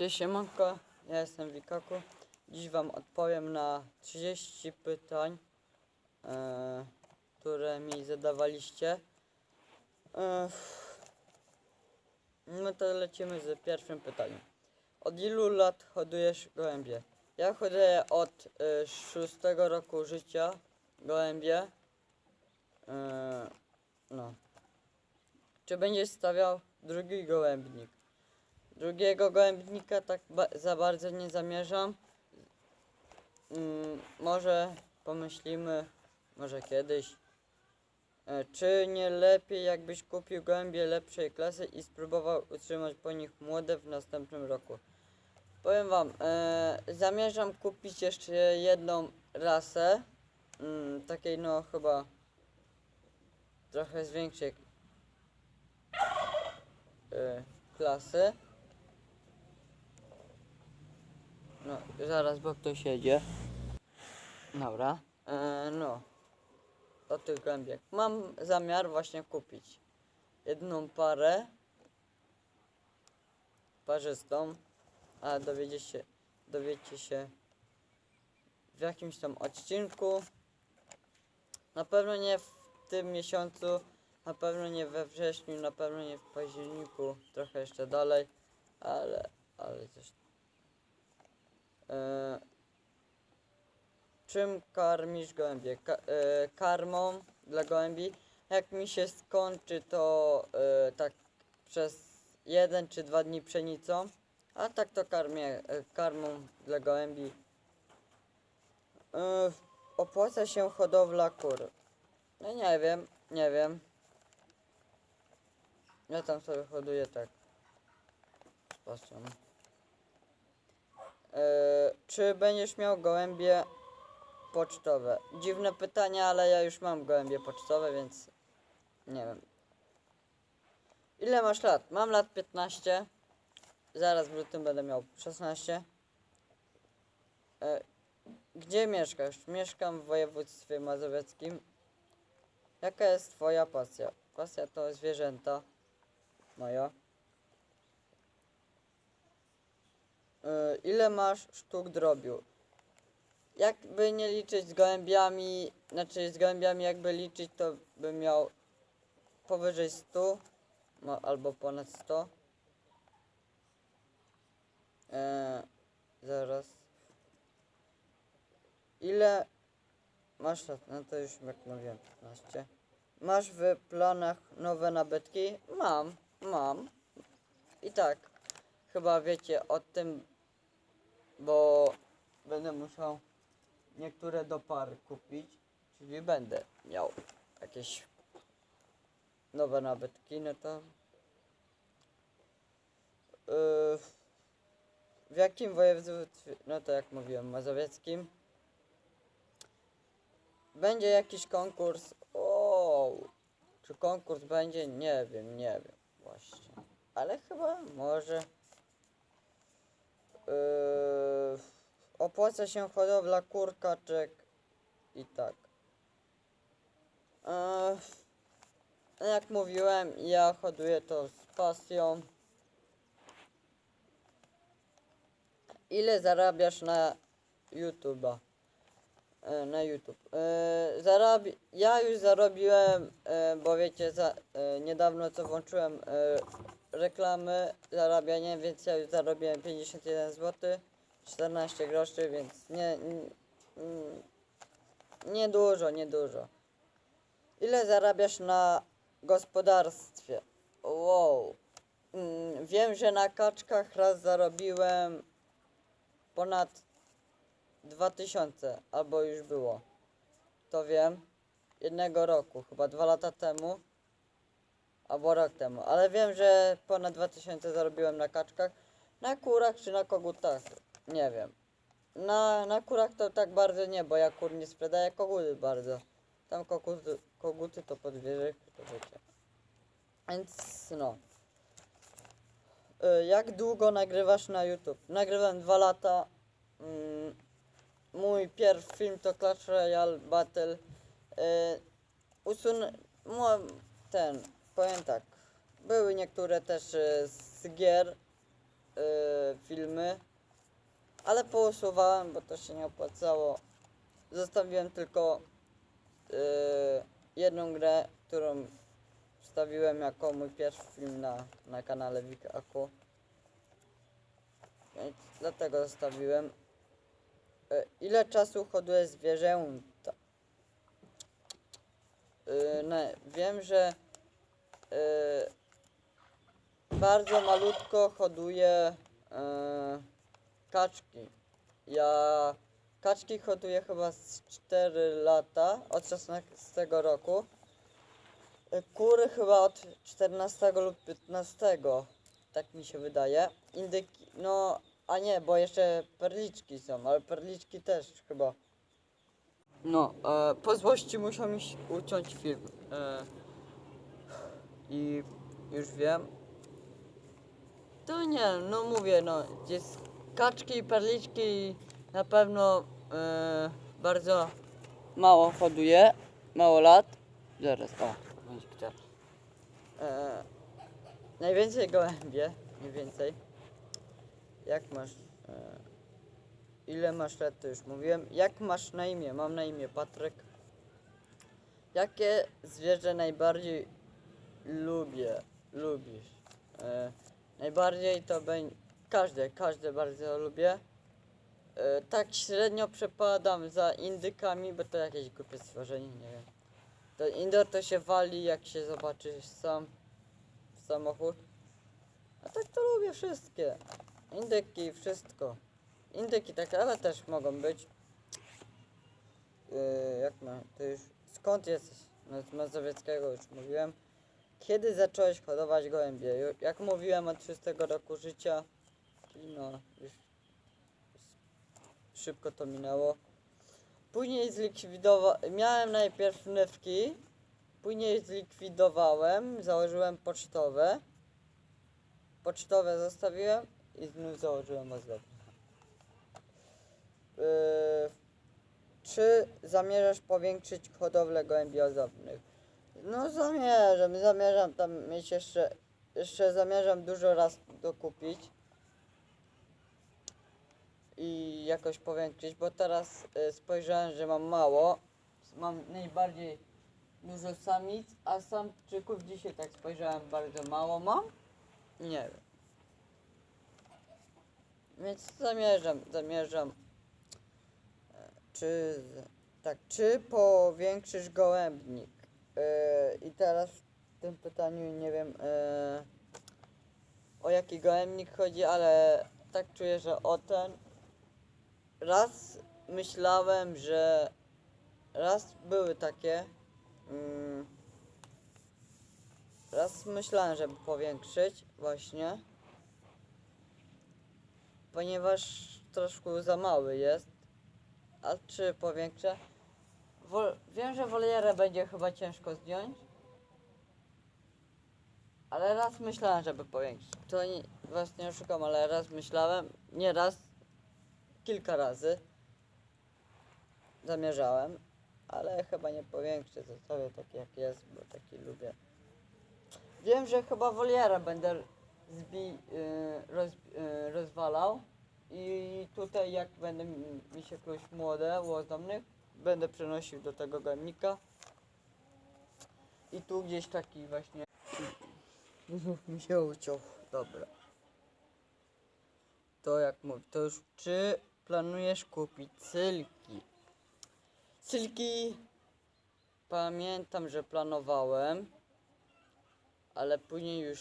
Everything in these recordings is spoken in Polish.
Cześć siemanko, ja jestem Wikaku. Dziś wam odpowiem na 30 pytań, e, które mi zadawaliście. E, no to lecimy z pierwszym pytaniem. Od ilu lat hodujesz gołębie? Ja hoduję od e, 6 roku życia gołębie. E, no. Czy będziesz stawiał drugi gołębnik? Drugiego gołębnika tak ba za bardzo nie zamierzam. Mm, może pomyślimy, może kiedyś. E, czy nie lepiej jakbyś kupił gołębie lepszej klasy i spróbował utrzymać po nich młode w następnym roku? Powiem wam, e, zamierzam kupić jeszcze jedną rasę. Mm, takiej no chyba trochę z większej e, klasy. No, zaraz, bo ktoś jedzie. Dobra. E, no. O tych gębiach. Mam zamiar właśnie kupić jedną parę parzystą, a dowiecie się, dowiecie się w jakimś tam odcinku. Na pewno nie w tym miesiącu, na pewno nie we wrześniu, na pewno nie w październiku, trochę jeszcze dalej, ale, ale coś E, czym karmisz gołębie? Ka e, karmą dla gołębi. Jak mi się skończy, to e, tak przez jeden czy dwa dni pszenicą, a tak to karmię e, karmą dla gołębi. E, opłaca się hodowla kur. No nie wiem, nie wiem. Ja tam sobie hoduję tak. Z pasją. E, czy będziesz miał gołębie pocztowe? Dziwne pytanie, ale ja już mam gołębie pocztowe, więc nie wiem. Ile masz lat? Mam lat 15. Zaraz w lutym będę miał 16. E, gdzie mieszkasz? Mieszkam w województwie mazowieckim. Jaka jest twoja pasja? Pasja to zwierzęta. Moja. Y, ile masz sztuk drobiu? Jakby nie liczyć z gołębiami, znaczy z gołębiami jakby liczyć, to bym miał powyżej 100 no, albo ponad 100. E, zaraz. Ile masz lat? No to już jak mówiłem 15. Masz w planach nowe nabytki? Mam, mam. I tak, chyba wiecie o tym, bo będę musiał niektóre do par kupić, czyli będę miał jakieś nowe nabytki, no to yy, w jakim województwie, no to jak mówiłem, mazowieckim będzie jakiś konkurs, o, czy konkurs będzie, nie wiem, nie wiem, właśnie, ale chyba może Yy, opłaca się hodowla kurkaczek i tak. Yy, jak mówiłem, ja hoduję to z pasją. Ile zarabiasz na YouTube'a? Yy, na YouTube. Yy, zarabi ja już zarobiłem, yy, bo wiecie, za, yy, niedawno co włączyłem reklamy, zarabianie, więc ja już zarobiłem 51 zł, 14 groszy, więc nie, nie, nie dużo, nie dużo. Ile zarabiasz na gospodarstwie? Wow. Mm, Wiem, że na kaczkach raz zarobiłem ponad 2000, albo już było. To wiem. Jednego roku, chyba dwa lata temu. Albo rok temu. Ale wiem, że ponad 2000 zarobiłem na kaczkach. Na kurach czy na kogutach? Nie wiem. Na, na kurach to tak bardzo nie, bo ja kur nie sprzedaję koguty bardzo. Tam koguty, koguty to podwieżek, to wiecie. Więc no. Y, Jak długo nagrywasz na YouTube? Nagrywam dwa lata. Mm, mój pierwszy film to Clash Royale Battle. Y, usun... ten, powiem tak. Były niektóre też y, z gier y, filmy, ale pousuwałem, bo to się nie opłacało. Zostawiłem tylko yy, jedną grę, którą wstawiłem jako mój pierwszy film na, na kanale Wikaku. Więc dlatego zostawiłem. Ile czasu hoduje zwierzęta? Yy, no, wiem, że yy, bardzo malutko hoduję yy, kaczki. Ja kaczki hoduję chyba z 4 lata, od 16 roku. Yy, Kury chyba od 14 lub 15, tak mi się wydaje. Indyki, no, a nie, bo jeszcze perliczki są, ale perliczki też chyba. No, e, po złości musiał mi uciąć film. E, I już wiem. To nie, no mówię, no, jest kaczki i perliczki na pewno e, bardzo mało hoduje, mało lat. Zaraz, o, będzie chciał. E, najwięcej gołębie, mniej więcej. Jak masz, e, ile masz lat, to już mówiłem. Jak masz na imię? Mam na imię Patryk. Jakie zwierzę najbardziej lubię, lubisz? E, najbardziej to będzie, każde, każde bardzo lubię. E, tak średnio przepadam za indykami, bo to jakieś głupie stworzenie, nie wiem. To indoor to się wali, jak się zobaczy sam w samochód. A tak to lubię wszystkie. Indyki, wszystko. Indyki takie, ale też mogą być. Yy, jak ma, to już, skąd jesteś? No, z Mazowieckiego już mówiłem. Kiedy zacząłeś hodować gołębie? Jak mówiłem od 6 roku życia, czyli no, już szybko to minęło. Później zlikwidowałem, miałem najpierw nywki, później zlikwidowałem, założyłem pocztowe. Pocztowe zostawiłem i znów założyłem ozdobne. Yy, czy zamierzasz powiększyć hodowlę gołębi ozdobnych? No zamierzam, zamierzam tam mieć jeszcze, jeszcze zamierzam dużo raz dokupić i jakoś powiększyć, bo teraz y, spojrzałem, że mam mało. Mam najbardziej dużo samic, a samczyków dzisiaj tak spojrzałem bardzo mało mam. Nie wiem. Więc zamierzam, zamierzam. e, Czy tak, czy powiększysz gołębnik? E, I teraz w tym pytaniu nie wiem e, o jaki gołębnik chodzi, ale tak czuję, że o ten. Raz myślałem, że raz były takie. Mm, raz myślałem, żeby powiększyć właśnie. Ponieważ troszkę za mały jest. A czy powiększę? Wol, wiem, że wolierę będzie chyba ciężko zdjąć. Ale raz myślałem, żeby powiększyć. To nie, was nie oszukam, ale raz myślałem, nie raz, kilka razy zamierzałem, ale chyba nie powiększę, zostawię taki jak jest, bo taki lubię. Wiem, że chyba wolierę będę zbi, y, roz, y, rozwalał i tutaj jak będę mi się kluć młode, łozdobnych, będę przenosił do tego gajemnika. I tu gdzieś taki właśnie Znów mi się uciął. Dobra. To jak mówię, to już czy planujesz kupić cylki? Cylki pamiętam, że planowałem, ale później już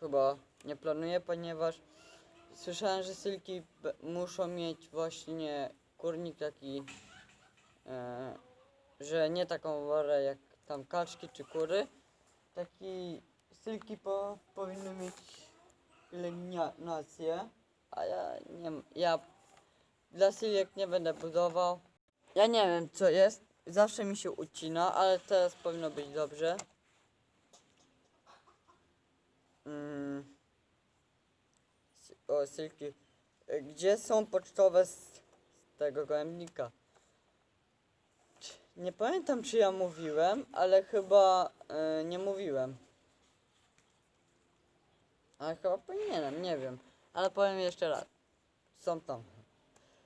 chyba nie planuję, ponieważ słyszałem, że cylki muszą mieć właśnie kurnik taki, że nie taką worę jak tam kaczki czy kury, taki stylki po, powinny mieć pielęgnację, a ja nie ja dla stylek nie będę budował. Ja nie wiem co jest, zawsze mi się ucina, ale teraz powinno być dobrze. Mm. O, stylki. E, Gdzie są pocztowe z, z tego gołębnika? Nie pamiętam czy ja mówiłem, ale chyba e, nie mówiłem. Ale chyba powinienem, nie wiem. Ale powiem jeszcze raz. Są tam.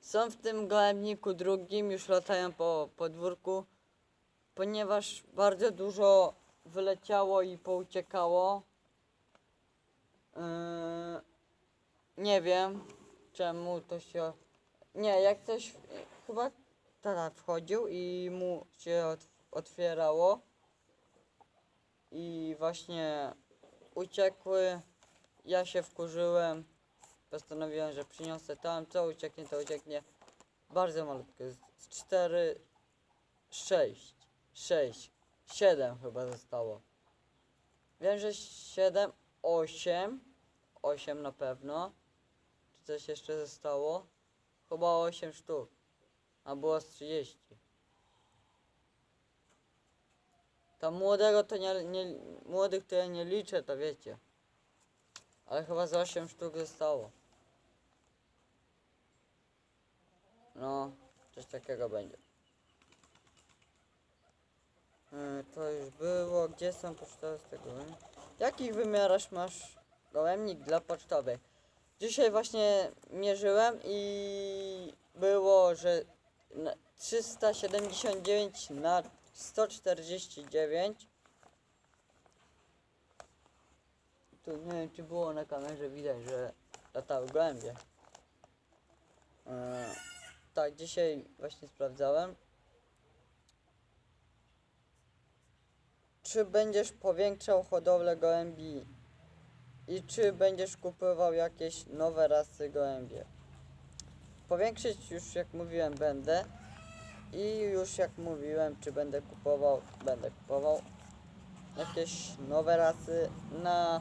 Są w tym gołębniku drugim, już latają po podwórku, ponieważ bardzo dużo wyleciało i pouciekało. Yy, nie wiem czemu to się. Nie, jak coś. Chyba tata wchodził i mu się ot- otwierało. I właśnie uciekły. Ja się wkurzyłem. Postanowiłem, że przyniosę tam, co ucieknie, to ucieknie. Bardzo malutko. Z 4, 6, 6, 7 chyba zostało. Wiem, że 7, 8, 8 na pewno. Czy coś jeszcze zostało? Chyba 8 sztuk. A było z 30. Tam młodego to nie, nie młodych to ja nie liczę, to wiecie. Ale chyba z 8 sztuk zostało. No, coś takiego będzie. Yy, to już było. Gdzie są pocztowe z tego? Jakich wymiarach masz gołębnik dla pocztowych? Dzisiaj właśnie mierzyłem i było, że 379 na 149. Tu nie wiem, czy było na kamerze widać, że latały gołębie. E, tak, dzisiaj właśnie sprawdzałem. Czy będziesz powiększał hodowlę gołębi i czy będziesz kupował jakieś nowe rasy gołębie? Powiększyć już jak mówiłem będę i już jak mówiłem czy będę kupował, będę kupował jakieś nowe rasy na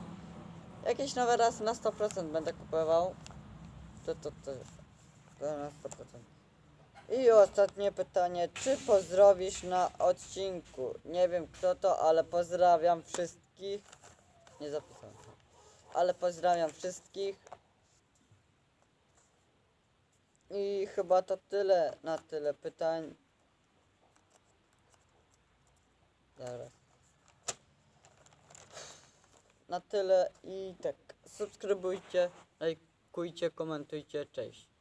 jakieś nowe rasy na 100% będę kupował. To to to, to na 100%. I ostatnie pytanie, czy pozdrowisz na odcinku? Nie wiem kto to, ale pozdrawiam wszystkich. Nie zapisałem. Ale pozdrawiam wszystkich. I chyba to tyle na tyle pytań. Zaraz. Na tyle i tak. Subskrybujcie, lajkujcie, komentujcie. Cześć.